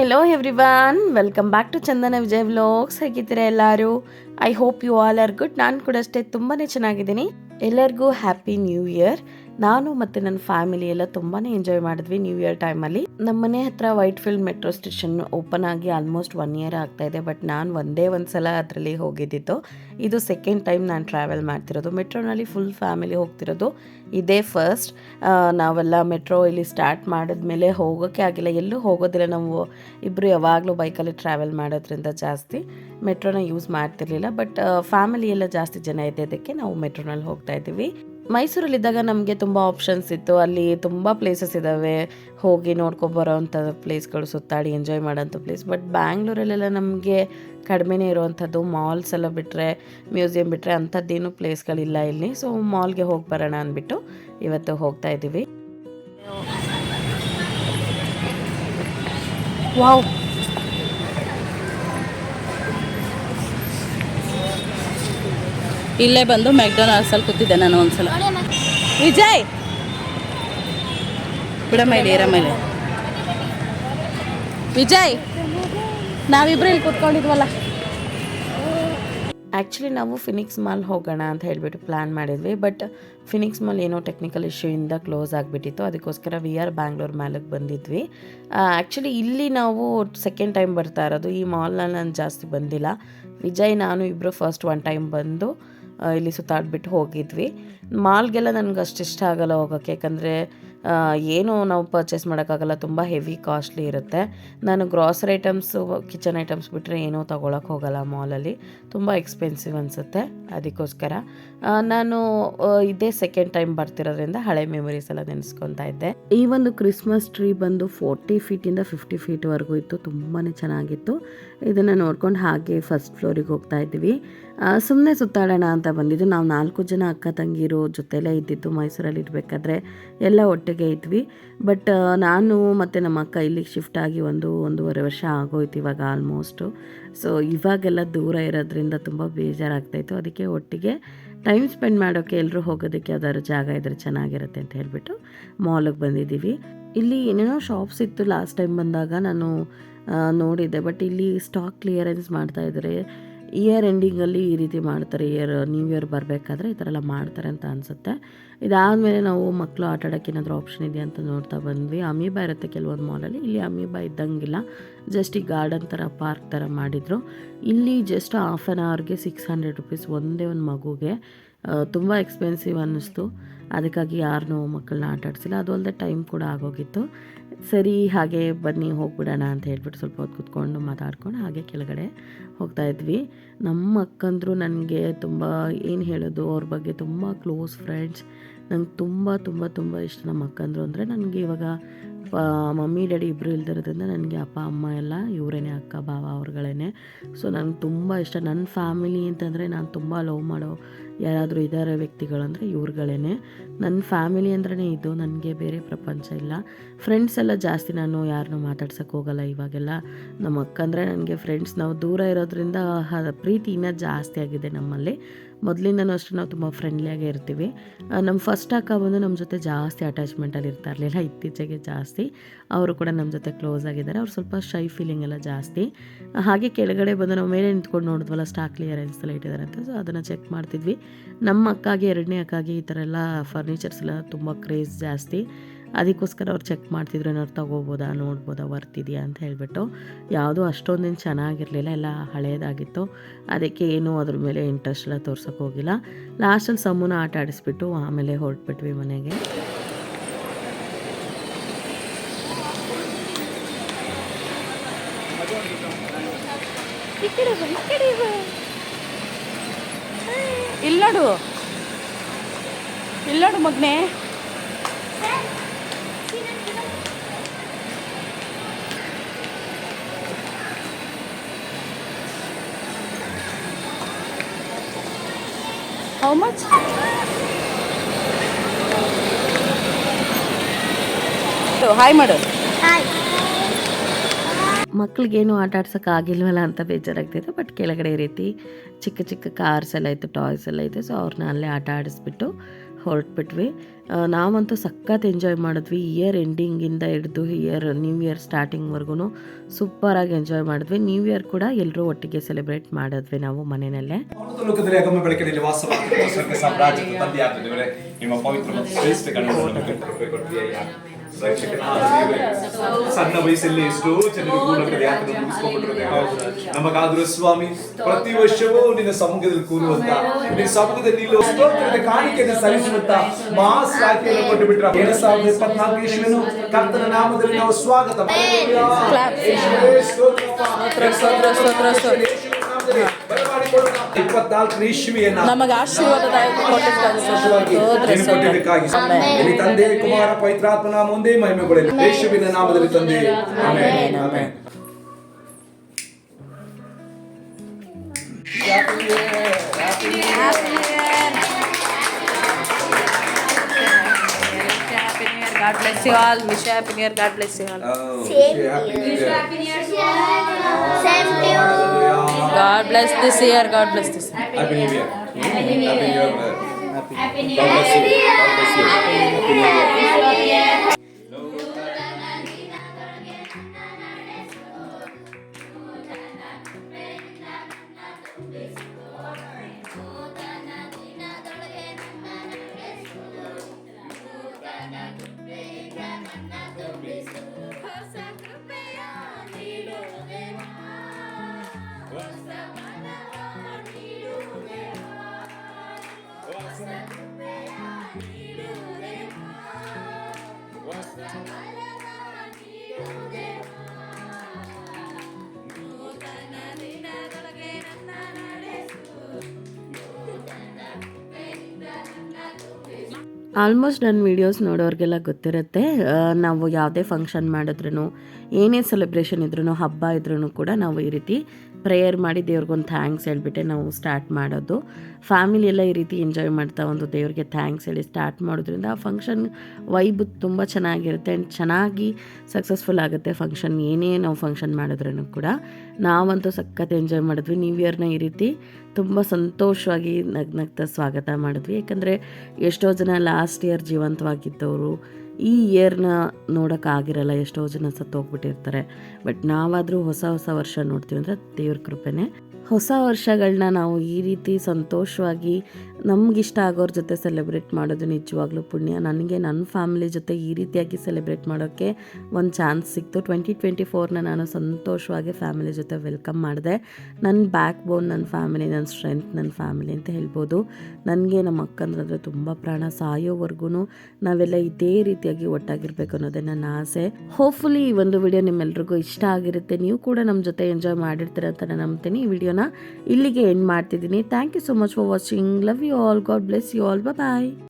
Everyone welcome back to Chandana Vijay vlogs ಹೇಗಿದ್ದೀರಾ ಎಲ್ಲರೂ? I hope you all are good ನಾನು ಕೂಡ ಅಷ್ಟೇ ತುಂಬಾ ಚೆನ್ನಾಗಿದ್ದೀನಿ. ಎಲ್ಲರಿಗೂ ಹ್ಯಾಪಿ ನ್ಯೂ ಇಯರ್ ನಾನು ಮತ್ತು ನನ್ನ ಫ್ಯಾಮಿಲಿ ಎಲ್ಲ ತುಂಬಾ ಎಂಜಾಯ್ ಮಾಡಿದ್ವಿ ನ್ಯೂ ಇಯರ್ ಟೈಮಲ್ಲಿ ನಮ್ಮ ಮನೆ ಹತ್ರ white field metro station open ಆಗಿ ಆಲ್ಮೋಸ್ಟ್ ಒನ್ ಇಯರ್ ಆಗ್ತಾ ಇದೆ ಬಟ್ ನಾನು ಒಂದೇ ಒಂದು ಸಲ ಅದರಲ್ಲಿ ಹೋಗಿದ್ದಿತ್ತು ಇದು ಸೆಕೆಂಡ್ ಟೈಮ್ ನಾನು ಟ್ರಾವೆಲ್ ಮಾಡ್ತಿರೋದು. ಮೆಟ್ರೋನಲ್ಲಿ ಫುಲ್ ಫ್ಯಾಮಿಲಿ ಹೋಗ್ತಿರೋದು. ಇದೇ ಫಸ್ಟ್ ನಾವೆಲ್ಲ ಮೆಟ್ರೋ ಇಲ್ಲಿ ಸ್ಟಾರ್ಟ್ ಮಾಡಿದ್ಮೇಲೆ ಹೋಗೋಕ್ಕೆ ಆಗಿಲ್ಲ. ಎಲ್ಲೂ ಹೋಗೋದಿಲ್ಲ ನಾವು. ಇಬ್ಬರು ಯಾವಾಗಲೂ ಬೈಕಲ್ಲಿ ಟ್ರಾವೆಲ್ ಮಾಡೋದ್ರಿಂದ ಜಾಸ್ತಿ. ಮೆಟ್ರೋನ ಯೂಸ್ ಮಾಡ್ತಿರ್ಲಿಲ್ಲ ಬಟ್ ಫ್ಯಾಮಿಲಿ ಎಲ್ಲ ಜಾಸ್ತಿ ಜನ ಇದೆ ಅದಕ್ಕೆ ನಾವು ಮೆಟ್ರೋನಲ್ಲಿ ಹೋಗ್ತಾ ಇದ್ದೀವಿ. ಮೈಸೂರಲ್ಲಿದ್ದಾಗ ನಮಗೆ ತುಂಬ ಆಪ್ಷನ್ಸ್ ಇತ್ತು. ಅಲ್ಲಿ ತುಂಬ ಪ್ಲೇಸಸ್ ಇದ್ದಾವೆ ಹೋಗಿ ನೋಡ್ಕೊಬರೋ ಅಂಥ ಪ್ಲೇಸ್ಗಳು ಸುತ್ತಾಡಿ ಎಂಜಾಯ್ ಮಾಡೋಂಥ ಪ್ಲೇಸ್ ಬಟ್ ಬ್ಯಾಂಗ್ಳೂರಲ್ಲೆಲ್ಲ ನಮಗೆ ಕಡಿಮೆನೇ ಇರುವಂಥದ್ದು. ಮಾಲ್ಸ್ ಎಲ್ಲ ಬಿಟ್ಟರೆ ಮ್ಯೂಸಿಯಂ ಬಿಟ್ಟರೆ ಅಂಥದ್ದೇನು ಪ್ಲೇಸ್ಗಳಿಲ್ಲ ಇಲ್ಲಿ. ಸೊ ಮಾಲ್ಗೆ ಹೋಗಿ ಬರೋಣ ಅಂದ್ಬಿಟ್ಟು ಇವತ್ತು ಹೋಗ್ತಾ ಇದ್ದೀವಿ ವಾವ್. ಇಲ್ಲೇ ಬಂದು ಮೆಕ್ಡೊನಾಲ್ಡ್ಸಲ್ಲಿ ಕೂತಿದ್ದೆ ನಾನು ಒಂದ್ಸಲ. ವಿಜಯ್! ಬಿಡ ಮೇಲೆ ಇರ ಮೇಲೆ ವಿಜಯ್! ನಾವಿಬ್ರು ಇಲ್ಲಿ ಕೂತ್ಕೊಂಡಿದ್ವಲ್ಲ. ಆ್ಯಕ್ಚುಲಿ ನಾವು ಫಿನಿಕ್ಸ್ ಮಾಲ್ ಹೋಗೋಣ ಅಂತ ಹೇಳಿಬಿಟ್ಟು ಪ್ಲ್ಯಾನ್ ಮಾಡಿದ್ವಿ ಬಟ್ ಫಿನಿಕ್ಸ್ ಮಾಲ್ ಏನೋ ಟೆಕ್ನಿಕಲ್ ಇಶ್ಯೂಯಿಂದ ಕ್ಲೋಸ್ ಆಗಿಬಿಟ್ಟಿತ್ತು. ಅದಕ್ಕೋಸ್ಕರ ವಿ ಆರ್ ಬ್ಯಾಂಗ್ಳೂರ್ ಮ್ಯಾಲಕ್ಕೆ ಬಂದಿದ್ವಿ. ಆ್ಯಕ್ಚುಲಿ ಇಲ್ಲಿ ನಾವು ಸೆಕೆಂಡ್ ಟೈಮ್ ಬರ್ತಾ ಇರೋದು. ಈ ಮಾಲ್ನ ನಾನು ಜಾಸ್ತಿ ಬಂದಿಲ್ಲ. ವಿಜಯ್, ನಾನು ಇಬ್ಬರು ಫಸ್ಟ್ ಒನ್ ಟೈಮ್ ಬಂದು ಇಲ್ಲಿ ಸುತ್ತಾಡ್ಬಿಟ್ಟು ಹೋಗಿದ್ವಿ. ಮಾಲ್ಗೆಲ್ಲ ನನಗೆ ಅಷ್ಟು ಇಷ್ಟ ಆಗಲ್ಲ ಹೋಗೋಕ್ಕೆ. ಯಾಕಂದರೆ ಏನು ನಾವು ಪರ್ಚೇಸ್ ಮಾಡೋಕ್ಕಾಗಲ್ಲ. ತುಂಬ ಹೆವಿ ಕಾಸ್ಟ್ಲಿ ಇರುತ್ತೆ. ನಾನು ಗ್ರಾಸರಿ ಐಟಮ್ಸು ಕಿಚನ್ ಐಟಮ್ಸ್ ಬಿಟ್ಟರೆ ಏನೂ ತೊಗೊಳಕ್ಕೆ ಹೋಗಲ್ಲ ಮಾಲಲ್ಲಿ. ತುಂಬ ಎಕ್ಸ್ಪೆನ್ಸಿವ್ ಅನಿಸುತ್ತೆ ಅದಕ್ಕೋಸ್ಕರ. ನಾನು ಇದೇ ಸೆಕೆಂಡ್ ಟೈಮ್ ಬರ್ತಿರೋದ್ರಿಂದ ಹಳೆ ಮೆಮೊರೀಸ್ ಎಲ್ಲ ನೆನೆಸ್ಕೊತಾ ಇದ್ದೆ. ಈ ಒಂದು ಕ್ರಿಸ್ಮಸ್ ಟ್ರೀ ಬಂದು ಫೋರ್ಟಿ ಫೀಟಿಂದ ಫಿಫ್ಟಿ ಫೀಟ್ವರೆಗೂ ಇತ್ತು. ತುಂಬಾ ಚೆನ್ನಾಗಿತ್ತು. ಇದನ್ನು ನೋಡ್ಕೊಂಡು ಹಾಗೆ ಫಸ್ಟ್ ಫ್ಲೋರಿಗೆ ಹೋಗ್ತಾ ಇದ್ವಿ. ಸುಮ್ಮನೆ ಸುತ್ತಾಡೋಣ ಅಂತ ಬಂದಿದ್ದು. ನಾವು ನಾಲ್ಕು ಜನ ಅಕ್ಕ ತಂಗಿರು ಜೊತೆಲೇ ಇದ್ದಿದ್ದು ಮೈಸೂರಲ್ಲಿ ಇರಬೇಕಾದ್ರೆ ಎಲ್ಲ ಒಟ್ಟಿಗೆ ಇದ್ವಿ. ಬಟ್ ನಾನು ಮತ್ತು ನಮ್ಮ ಅಕ್ಕ ಇಲ್ಲಿಗೆ ಶಿಫ್ಟ್ ಆಗಿ ಒಂದು ಒಂದೂವರೆ ವರ್ಷ ಆಗೋಯ್ತು ಇವಾಗ ಆಲ್ಮೋಸ್ಟು ಸೊ ಇವಾಗೆಲ್ಲ ದೂರ ಇರೋದ್ರಿಂದ ತುಂಬ ಬೇಜಾರಾಗ್ತಾಯಿತ್ತು ಅದಕ್ಕೆ ಒಟ್ಟಿಗೆ ಟೈಮ್ ಸ್ಪೆಂಡ್ ಮಾಡೋಕ್ಕೆ ಎಲ್ಲರೂ ಹೋಗೋದಕ್ಕೆ ಯಾವ್ದಾದ್ರು ಜಾಗ ಇದ್ರೆ ಚೆನ್ನಾಗಿರುತ್ತೆ ಅಂತ ಹೇಳಿಬಿಟ್ಟು ಮಾಲಿಗೆ ಬಂದಿದ್ದೀವಿ. ಇಲ್ಲಿ ಏನೇನೋ ಶಾಪ್ಸ್ ಇತ್ತು ಲಾಸ್ಟ್ ಟೈಮ್ ಬಂದಾಗ ನಾನು ನೋಡಿದ್ದೆ. ಬಟ್ ಇಲ್ಲಿ ಸ್ಟಾಕ್ ಕ್ಲಿಯರೆನ್ಸ್ ಮಾಡ್ತಾ ಇಯರ್ ಎಂಡಿಂಗಲ್ಲಿ ಈ ರೀತಿ ಮಾಡ್ತಾರೆ. ಇಯರ್ ನ್ಯೂ ಇಯರ್ ಬರಬೇಕಾದ್ರೆ ಈ ಥರ ಎಲ್ಲ ಮಾಡ್ತಾರೆ ಅಂತ ಅನಿಸುತ್ತೆ. ಇದಾದಮೇಲೆ ನಾವು ಮಕ್ಕಳು ಆಟ ಏನಾದರೂ ಆಪ್ಷನ್ ಇದೆಯಾ ಅಂತ ನೋಡ್ತಾ ಬಂದ್ವಿ. ಅಮೀಬಾ ಇರುತ್ತೆ ಕೆಲವೊಂದು ಮಾಲಲ್ಲಿ ಇಲ್ಲಿ ಅಮೀಬಾ ಇದ್ದಂಗಿಲ್ಲ. ಜಸ್ಟ್ ಈ ಗಾರ್ಡನ್ ಥರ ಪಾರ್ಕ್ ಥರ ಮಾಡಿದರು. ಇಲ್ಲಿ ಜಸ್ಟ್ ಹಾಫ್ ಆ್ಯನ್ ಅವರ್ಗೆ ಸಿಕ್ಸ್ ಹಂಡ್ರೆಡ್ ರುಪೀಸ್ ಒಂದೇ ಒಂದು ಮಗುಗೆ ತುಂಬ ಎಕ್ಸ್ಪೆನ್ಸಿವ್ ಅನ್ನಿಸ್ತು. ಅದಕ್ಕಾಗಿ ಯಾರನ್ನೂ ಮಕ್ಕಳನ್ನ ಆಟಾಡಿಸಿಲ್ಲ ಅದು ಅಲ್ಲದೆ ಟೈಮ್ ಕೂಡ ಆಗೋಗಿತ್ತು. ಸರಿ, ಹಾಗೆ ಬನ್ನಿ, ಹೋಗ್ಬಿಡೋಣ ಅಂತ ಹೇಳ್ಬಿಟ್ಟು ಸ್ವಲ್ಪ ಹೊತ್ತು ಕೂತ್ಕೊಂಡು ಮಾತಾಡ್ಕೊಂಡು ಹಾಗೆ ಕೆಳಗಡೆ ಹೋಗ್ತಾ ಇದ್ವಿ. ನಮ್ಮ ಅಕ್ಕಂದ್ರು ನನಗೆ ತುಂಬ ಏನು ಹೇಳೋದು, ಅವ್ರ ಬಗ್ಗೆ ತುಂಬ ಕ್ಲೋಸ್ ಫ್ರೆಂಡ್ಸ್ ನಂಗೆ ತುಂಬ ತುಂಬ ತುಂಬ ಇಷ್ಟ ನಮ್ಮ ಅಕ್ಕಂದ್ರು ಅಂದರೆ ನನಗೆ ಇವಾಗ ಮಮ್ಮಿ, ಡ್ಯಾಡಿ ಇಬ್ಬರು ಇಲ್ದಿರೋದ್ರಿಂದ ನನಗೆ ಅಪ್ಪ, ಅಮ್ಮ ಎಲ್ಲ ಇವರೇನೆ, ಅಕ್ಕ, ಭಾವ ಅವ್ರುಗಳೇ ಸೊ ನಂಗೆ ತುಂಬ ಇಷ್ಟ. ನನ್ನ ಫ್ಯಾಮಿಲಿ ಅಂತಂದರೆ ನಾನು ತುಂಬ ಲವ್ ಮಾಡೋ ಯಾರಾದರೂ ಇದ್ದಾರೆ ವ್ಯಕ್ತಿಗಳಂದರೆ ಇವ್ರುಗಳೇ ನನ್ನ ಫ್ಯಾಮಿಲಿ ಅಂದ್ರೇ ಇದು. ನನಗೆ ಬೇರೆ ಪ್ರಪಂಚ ಇಲ್ಲ. ಫ್ರೆಂಡ್ಸ್ ಎಲ್ಲ ಜಾಸ್ತಿ ನಾನು ಯಾರನ್ನೂ ಮಾತಾಡ್ಸೋಕ್ಕೆ ಹೋಗಲ್ಲ ಇವಾಗೆಲ್ಲ. ನಮ್ಮ ಅಕ್ಕಂದರೆ ನನಗೆ ಫ್ರೆಂಡ್ಸ್ ನಾವು ದೂರ ಇರೋದ್ರಿಂದ ಪ್ರೀತಿ ಇನ್ನೂ ಜಾಸ್ತಿ ಆಗಿದೆ ನಮ್ಮಲ್ಲಿ. ಮೊದಲಿಂದನೂ ಅಷ್ಟೇ ನಾವು ತುಂಬ ಫ್ರೆಂಡ್ಲಿಯಾಗೇ ಇರ್ತೀವಿ. ನಮ್ಮ ಫಸ್ಟ್ ಅಕ್ಕ ಬಂದು ನಮ್ಮ ಜೊತೆ ಜಾಸ್ತಿ ಅಟ್ಯಾಚ್ಮೆಂಟಲ್ಲಿ ಇರ್ತಾ ಇರಲಿಲ್ಲ, ಇತ್ತೀಚೆಗೆ ಜಾಸ್ತಿ. ಅವರು ಕೂಡ ನಮ್ಮ ಜೊತೆ ಕ್ಲೋಸ್ ಆಗಿದ್ದಾರೆ, ಅವ್ರು ಸ್ವಲ್ಪ ಶೈ ಫೀಲಿಂಗ್ ಎಲ್ಲ ಜಾಸ್ತಿ. ಹಾಗೆ ಕೆಳಗಡೆ ಬಂದು ನಾವು ಮೇಲೆ ನಿಂತ್ಕೊಂಡು ನೋಡಿದ್ವಲ್ಲ ಸ್ಟಾಕ್ ಕ್ಲಿಯರೆನ್ಸ್ ಎಲ್ಲ ಇಟ್ಟಿದ್ದಾರೆ ಅಂತ ಸೊ ಅದನ್ನು ಚೆಕ್ ಮಾಡ್ತಿದ್ವಿ. ನಮ್ಮ ಅಕ್ಕಾಗಿ, ಎರಡನೇ ಅಕ್ಕಾಗಿ ಈ ಥರ ಎಲ್ಲ ಫರ್ನಿಚರ್ಸ್ ಎಲ್ಲ ತುಂಬ ಕ್ರೇಜ್ ಜಾಸ್ತಿ. ಅದಕ್ಕೋಸ್ಕರ ಅವ್ರು ಚೆಕ್ ಮಾಡ್ತಿದ್ರು, ಏನಾದ್ರು ತಗೋಬೋದಾ, ನೋಡ್ಬೋದಾ ವರ್ತ್ ಇದೆಯಾ ಅಂತ ಹೇಳಿಬಿಟ್ಟು ಯಾವುದೂ ಅಷ್ಟೊಂದೇನು ಚೆನ್ನಾಗಿರಲಿಲ್ಲ, ಎಲ್ಲ ಹಳೇದಾಗಿತ್ತು. ಅದಕ್ಕೆ ಏನೂ ಅದ್ರ ಮೇಲೆ ಇಂಟ್ರೆಸ್ಟ್ ಎಲ್ಲ ತೋರ್ಸೋಕೆ ಹೋಗಿಲ್ಲ. ಲಾಸ್ಟಲ್ಲಿ ಸಮ್ಮನ ಆಟ ಆಡಿಸ್ಬಿಟ್ಟು ಆಮೇಲೆ ಹೊರಟ್ಬಿಟ್ವಿ ಮನೆಗೆ. ಇಲ್ಲಡು ಇಲ್ಲಡು ಮಗ್ನೆ. ಹೌ ಮಚ್ ಹಾಯ್ ಮಾಡು ಮಕ್ಳಿಗೇನು ಆಟ ಆಡ್ಸೋಕೆ ಆಗಿಲ್ವಲ್ಲ ಅಂತ ಬೇಜಾರಾಗ್ತಿದೆ ಬಟ್ ಕೆಳಗಡೆ ಈ ರೀತಿ ಚಿಕ್ಕ ಚಿಕ್ಕ ಕಾರ್ಸ್ ಎಲ್ಲ ಇತ್ತು ಟಾಯ್ಸ್ ಎಲ್ಲ ಇತ್ತು ಸೊ ಅವ್ರನ್ನ ಅಲ್ಲೇ ಆಟ ಆಡಿಸ್ಬಿಟ್ಟು ಹೊರಟ್ಬಿಟ್ವಿ. ನಾವಂತೂ ಸಖತ್ ಎಂಜಾಯ್ ಮಾಡಿದ್ವಿ. ಇಯರ್ ಎಂಡಿಂಗಿಂದ ಹಿಡಿದು ಇಯರ್ ನ್ಯೂ ಇಯರ್ ಸ್ಟಾರ್ಟಿಂಗ್ವರೆಗೂ ಸೂಪರಾಗಿ ಎಂಜಾಯ್ ಮಾಡಿದ್ವಿ. ನ್ಯೂ ಇಯರ್ ಕೂಡ ಎಲ್ಲರೂ ಒಟ್ಟಿಗೆ ಸೆಲೆಬ್ರೇಟ್ ಮಾಡಿದ್ವಿ ನಾವು ಮನೆಯಲ್ಲೇ. ನಿಮ್ಮ ಪವಿತ್ರ ಸಣ್ಣ ವಯಸ್ಸಲ್ಲಿ ಎಷ್ಟೋ ಜನರು ಭೂಲೋಕದ ಯಾತ್ರೆ ಮುಗಿಸ್ಕೊಂಡ್ಬಿಟ್ಟಿರೋದು ನಮಗಾದ್ರೂ ಸ್ವಾಮಿ ಪ್ರತಿ ವರ್ಷವೂ ನಿನ್ನ ಸಮ್ಮುಖದಲ್ಲಿ ಕೂರುವಂತ ನಿನ್ನ ಸಮ್ಮುಖದಲ್ಲಿ ನಿಲ್ಲುವ ಸ್ತೋತ್ರದ ಕಾಣಿಕೆಯನ್ನು ಸಲ್ಲಿಸುವಂತ ಮಾಸ್ ರಾಖಿಯನ್ನು ಕೊಟ್ಟು ಬಿಟ್ರ ಎರಡ್ ಸಾವಿರದ ಇಪ್ಪತ್ನಾಲ್ಕು ಇಸ್ವಿಯನ್ನು ಕರ್ತನ ನಾಮದಲ್ಲಿ ನಾವು ಸ್ವಾಗತ. ಸ್ತೋತ್ರ. ಸ್ತೋತ್ರ ಎರಡ್ ನಮಗೆ ಆಶೀರ್ವಾದ ತಂದೆ ಕುಮಾರ ಪವಿತ್ರಾತ್ಮ ನಾಮ ಒಂದೇ ಮಹಿಮೆಗೊಳ್ಳಲಿ ಯೇಸುವಿನ ನಾಮದಲ್ಲಿ ತಂದೆ. Amen amen God bless you all. Wish you happy new year. God bless you all. Oh, Same wish you happy new year. Same to you. God bless this year. God bless this year. Happy new year. Happy new year. Happy new year. Happy new year. Happy new year. Almost ನನ್ನ videos ನೋಡೋರಿಗೆಲ್ಲ ಗೊತ್ತಿರುತ್ತೆ. ನಾವು ಯಾವುದೇ function ಮಾಡಿದ್ರೂ ಏನೇ celebration ಇದ್ರೂ ಹಬ್ಬ ಇದ್ರೂ ಕೂಡ ನಾವು ಈ ರೀತಿ ಪ್ರೇಯರ್ ಮಾಡಿ ದೇವ್ರಿಗೊಂದು ಥ್ಯಾಂಕ್ಸ್ ಹೇಳ್ಬಿಟ್ಟೆ ನಾವು ಸ್ಟಾರ್ಟ್ ಮಾಡೋದು. ಫ್ಯಾಮಿಲಿ ಎಲ್ಲ ಈ ರೀತಿ ಎಂಜಾಯ್ ಮಾಡ್ತಾ ಒಂದು ದೇವ್ರಿಗೆ ಥ್ಯಾಂಕ್ಸ್ ಹೇಳಿ ಸ್ಟಾರ್ಟ್ ಮಾಡೋದ್ರಿಂದ ಆ ಫಂಕ್ಷನ್ ವೈಬ್ ತುಂಬ ಚೆನ್ನಾಗಿರುತ್ತೆ ಆ್ಯಂಡ್ ಚೆನ್ನಾಗಿ ಸಕ್ಸಸ್ಫುಲ್ ಆಗುತ್ತೆ ಫಂಕ್ಷನ್ ಏನೇ ನಾವು ಫಂಕ್ಷನ್ ಮಾಡಿದ್ರೂ ಕೂಡ ನಾವಂತೂ ಸಖತ್ ಎಂಜಾಯ್ ಮಾಡಿದ್ವಿ. ನ್ಯೂ ಇಯರ್ನ ಈ ರೀತಿ ತುಂಬ ಸಂತೋಷವಾಗಿ ನಗ್ ನಗ್ತಾ ಸ್ವಾಗತ ಮಾಡಿದ್ವಿ. ಯಾಕಂದರೆ ಎಷ್ಟೋ ಜನ ಲಾಸ್ಟ್ ಇಯರ್ ಜೀವಂತವಾಗಿದ್ದವರು ಈ ಇಯರ್ನ ನೋಡೋಕ್ಕಾಗಿರಲ್ಲ ಎಷ್ಟೋ ಜನ ಸತ್ತೋಗ್ಬಿಟ್ಟಿರ್ತಾರೆ ಬಟ್ ನಾವಾದರೂ ಹೊಸ ಹೊಸ ವರ್ಷ ನೋಡ್ತೀವಿ ಅಂದರೆ ದೇವ್ರ ಕೃಪೆನೇ. ಹೊಸ ವರ್ಷಗಳನ್ನ ನಾವು ಈ ರೀತಿ ಸಂತೋಷವಾಗಿ ನಮಗಿಷ್ಟ ಆಗೋರ ಜೊತೆ ಸೆಲೆಬ್ರೇಟ್ ಮಾಡೋದು ನಿಜವಾಗ್ಲೂ ಪುಣ್ಯ. ನನಗೆ ನನ್ನ ಫ್ಯಾಮಿಲಿ ಜೊತೆ ಈ ರೀತಿಯಾಗಿ ಸೆಲೆಬ್ರೇಟ್ ಮಾಡೋಕ್ಕೆ ಒಂದು ಚಾನ್ಸ್ ಸಿಕ್ತು. ಟ್ವೆಂಟಿ ಟ್ವೆಂಟಿ ಫೋರ್ನ ನಾನು ಸಂತೋಷವಾಗಿ ಫ್ಯಾಮಿಲಿ ಜೊತೆ ವೆಲ್ಕಮ್ ಮಾಡಿದೆ. ನನ್ನ ಬ್ಯಾಕ್ ಬೋನ್ ನನ್ನ ಫ್ಯಾಮಿಲಿ ನನ್ನ ಸ್ಟ್ರೆಂತ್ ನನ್ನ ಫ್ಯಾಮಿಲಿ ಅಂತ ಹೇಳ್ಬೋದು. ನನಗೆ ನಮ್ಮ ಅಕ್ಕಂದ್ರೆ ತುಂಬ ಪ್ರಾಣ ಸಾಯೋವರೆಗೂ ನಾವೆಲ್ಲ ಇದೇ ರೀತಿಯಾಗಿ ಒಟ್ಟಾಗಿರ್ಬೇಕು ಅನ್ನೋದೇ ನನ್ನ ಆಸೆ. ಹೋಪ್ಫುಲಿ ಈ ಒಂದು ವಿಡಿಯೋ ನಿಮ್ಮೆಲ್ರಿಗೂ ಇಷ್ಟ ಆಗಿರುತ್ತೆ. ನೀವು ಕೂಡ ನಮ್ಮ ಜೊತೆ ಎಂಜಾಯ್ ಮಾಡಿರ್ತೀರ ಅಂತ ನಾನು ನಂಬ್ತೀನಿ. ಈ ವಿಡಿಯೋನ ಇಲ್ಲಿಗೆ ಎಂಡ್ ಮಾಡ್ತಿದ್ದೀನಿ. Thank you so much for watching love you you all. God bless you all. Bye bye.